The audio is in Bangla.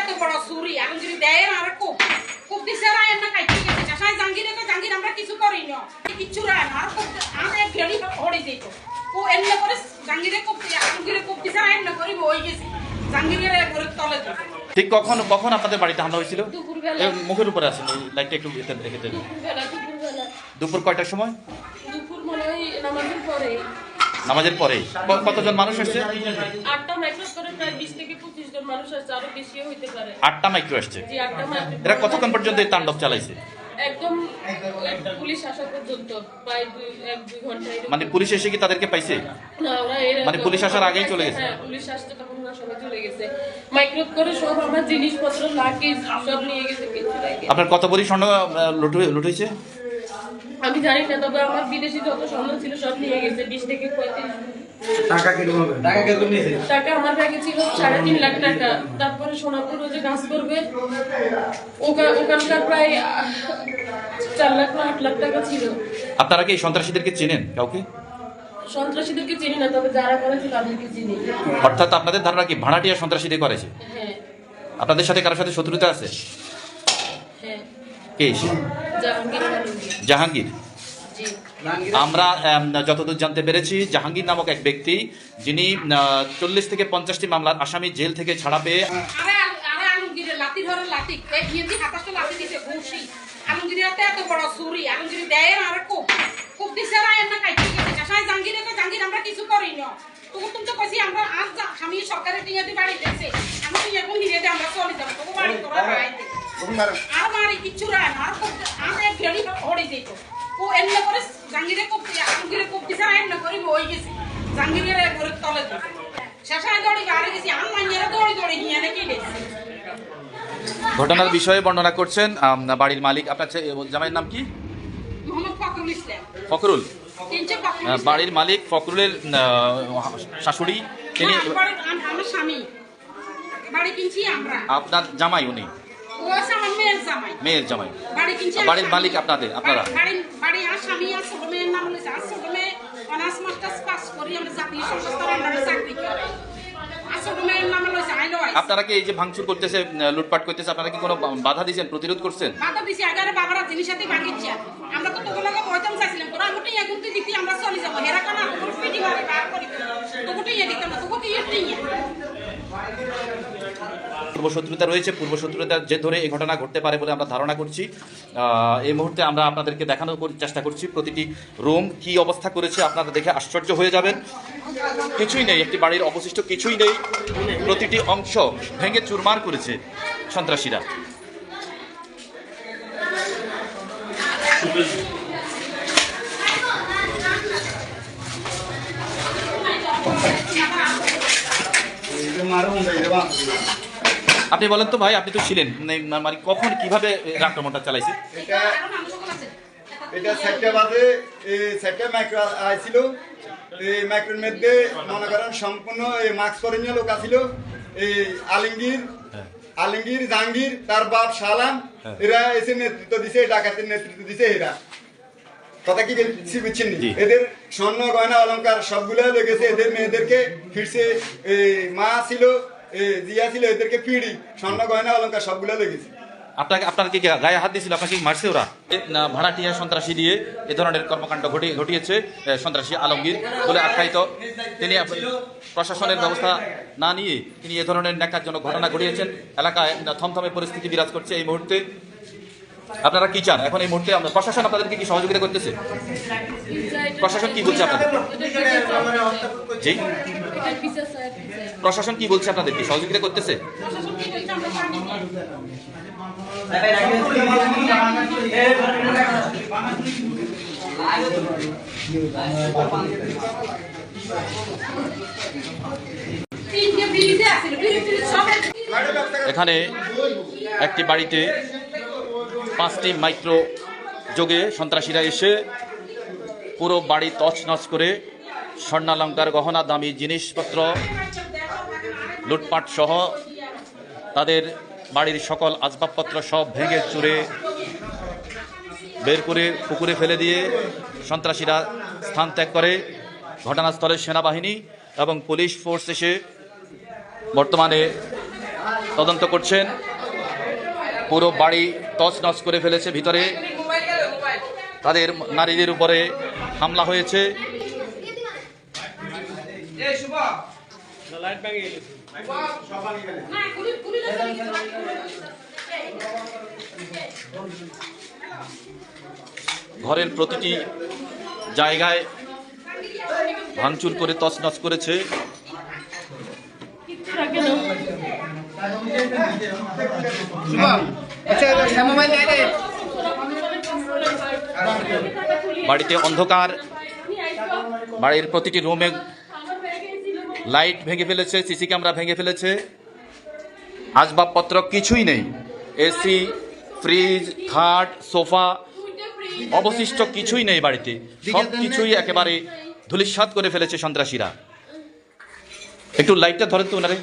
এত বড় চুরি। আলমগীরি দেয় আর খুব খুব দিছে আর এমন কাইতে গেছে। জাঙ্গিরে তো জাঙ্গির আমরা কিছু করি না কিচ্ছু রায় না আর খুব হড়ে যেত ও এমনি করে জাঙ্গিরে খুব আলমগীরে খুব দিছে আর এমনি করে বই গেছে। জাঙ্গিরের একবারে তলে ঠিক কখন কখন আপনাদের বাড়িতে হামলা হয়েছিল? মুখের উপরে আছে ওই লাইটটা একটু এতে রেখে দেবেন দুপুর কয়টার সময়? দুপুর মনে হয় নামাজের পরে। নামাজের পরে? কতজন মানুষ এসছে? আটটা মাইক্রো আসছে এরা কতক্ষণ পর্যন্ত এই তাণ্ডব চালাইছে। মানে পুলিশ এসে কি তাদেরকে পাইছে? মানে পুলিশ আসার আগেই চলে গেছে? হ্যাঁ পুলিশ আসতে তখন সবাই চলে গেছে। মাইক্রোব করে সব আমার জিনিসপত্র লাগেজ সব নিয়ে গেছে আপনার কত লুট লুট হয়েছে আমি জানি না তবে আমার বিদেশি যত স্বর্ণ ছিল সব নিয়ে গেছে বিশ থেকে পঁয়ত্রিশ। টাকা কীরকম হবে? টাকা কীরকম নিয়েছে? টাকা আমার ব্যাগে ছিল সাড়ে তিন লাখ টাকা। তারপরে সোনাপুর যে কাজ করবে ওখানকার প্রায় চার লাখ না আট লাখ টাকা ছিল। আপনারা কি সন্ত্রাসীদেরকে চেনেন কাউকে? সন্ত্রাসীদেরকে চিনি না তবে যারা করেছে তাদেরকে চিনি। অর্থাৎ আপনাদের ধারণা কি ভাড়াটিয়া সন্ত্রাসীদের করেছে? হ্যাঁ। আপনাদের সাথে কারোর সাথে শত্রুতা আছে? হ্যাঁ। কে সে? জাহাঙ্গীর আলমগীর জাহাঙ্গীর। জি। আমরা যতদূর জানতে পেরেছি জাহাঙ্গীর নামক এক ব্যক্তি যিনি চল্লিশ থেকে পঞ্চাশটি মামলার আসামি জেল থেকে ছাড়া পেয়ে আমরা যেত ও এমনি করে জাঙ্গিরে দিছে এমনি করে বই গেছে। একবারে তলে শেষায় দৌড়ি গেছি আমি মাইয়েরা দৌড়ি দৌড়ি নিয়ে নাকি গেছি ঘটনার বিষয়ে বর্ণনা করছেন বাড়ির মালিক। আপনার জামাইয়ের নাম কি? ফখরুল। বাড়ির মালিক ফখরুলের শাশুড়ি তিনি আমরা। আপনার জামাই উনি। মেয়ের জামাই। বাড়ির মালিক আপনাদের, আপনারা? আপনারা কি এই যে ভাঙচুর করতেছে লুটপাট করতেছে আপনারা কি কোনো বাধা দিয়েছেন প্রতিরোধ করছেন? দিছি আগারে বাবারা জিনিস সাথে আমরা তো তোগুলোকে বইতাম চাইছিলাম তোরা দিতি আমরা চলে যাব। হেরা কেন তোর পিটি মারে বার করি। তোকে টিয়া দিতাম না তোকে টিয়া টিয়া পূর্বশত্রুতা রয়েছে পূর্বশত্রুতার যে ধরে এই ঘটনা ঘটতে পারে বলে আমরা ধারণা করছি। এই মুহূর্তে আমরা আপনাদেরকে দেখানোর চেষ্টা করছি প্রতিটি রুম কি অবস্থা করেছে, আপনারা দেখে আশ্চর্য হয়ে যাবেন। কিছুই নেই, একটি বাড়ির অবশিষ্ট কিছুই নেই। প্রতিটি অংশ ভেঙে চুরমার করেছে সন্ত্রাসীরা। আপনি বলেন তো ভাই আপনি তো ছিলেন। মানে- মানে কখন কীভাবে আক্রমণটা চালাইছে? এটা এটা চারটা বাজে চারটা মাইক্রো আইছিল। এই মাইক্রোর মধ্যে মনে করেন সম্পূর্ণ এই মাস্ক পরে নিয়ে লোক আছিল এই আলমগীর আলমগীর জাহাঙ্গীর তার বাপ সালাম এরা এসে নেতৃত্ব দিছে ডাকাতের নেতৃত্ব দিছে এরা। কথা কি বলছি বুঝছেন এদের স্বর্ণ গয়না অলংকার সবগুলো লেগেছে এদের মেয়েদেরকে ফিরছে। এই মা ছিল জিয়া ছিল এদেরকে পিড়ি স্বর্ণ গয়না অলঙ্কার সবগুলো লেগেছে। আপনাকে আপনার কি গায়ে হাত দিয়েছিল আপনাকে মারছে ওরা? না, ভাড়াটিয়া সন্ত্রাসী দিয়ে এ ধরনের কর্মকাণ্ড ঘটিয়ে ঘটিয়েছে সন্ত্রাসী আলমগীর বলে আখ্যায়িত। তিনি প্রশাসনের ব্যবস্থা না নিয়ে তিনি এ ধরনের ন্যাকারজনক ঘটনা ঘটিয়েছেন। এলাকায় থমথমে পরিস্থিতি বিরাজ করছে এই মুহূর্তে। আপনারা কি চান? এখন এই মুহূর্তে আপনার প্রশাসন আপনাদেরকে কি সহযোগিতা করতেছে? প্রশাসন কি বলছে আপনাদের? জি। প্রশাসন কি বলছে আপনাদের? কি সহযোগিতা করতেছে? এখানে একটি বাড়িতে পাঁচটি মাইক্রো যোগে সন্ত্রাসীরা এসে পুরো বাড়ি তছনছ করে স্বর্ণালঙ্কার গহনা, দামি জিনিসপত্র, লুটপাট সহ তাদের বাড়ির সকল আসবাবপত্র সব ভেঙে চুরে বের করে পুকুরে ফেলে দিয়ে সন্ত্রাসীরা স্থান ত্যাগ করে। ঘটনাস্থলে সেনাবাহিনী এবং পুলিশ ফোর্স এসে বর্তমানে তদন্ত করছেন। পুরো বাড়ি তছ নছ করে ফেলেছে ভিতরে। তাদের নারীদের উপরে হামলা হয়েছে। ঘরের প্রতিটি জায়গায় ভাঙচুর করে তছনছ করেছে। বাড়িতে অন্ধকার। বাড়ির প্রতিটি রুমে লাইট ভেঙে ফেলেছে, সিসি ক্যামেরা ভেঙে ফেলেছে। আসবাবপত্র কিছুই নেই। এসি, ফ্রিজ, খাট, সোফা, অবশিষ্ট কিছুই নেই বাড়িতে। সব কিছুই একেবারে ধুলিস্বাদ করে ফেলেছে সন্ত্রাসীরা। একটু লাইটটা ধরেন তো ওনারে।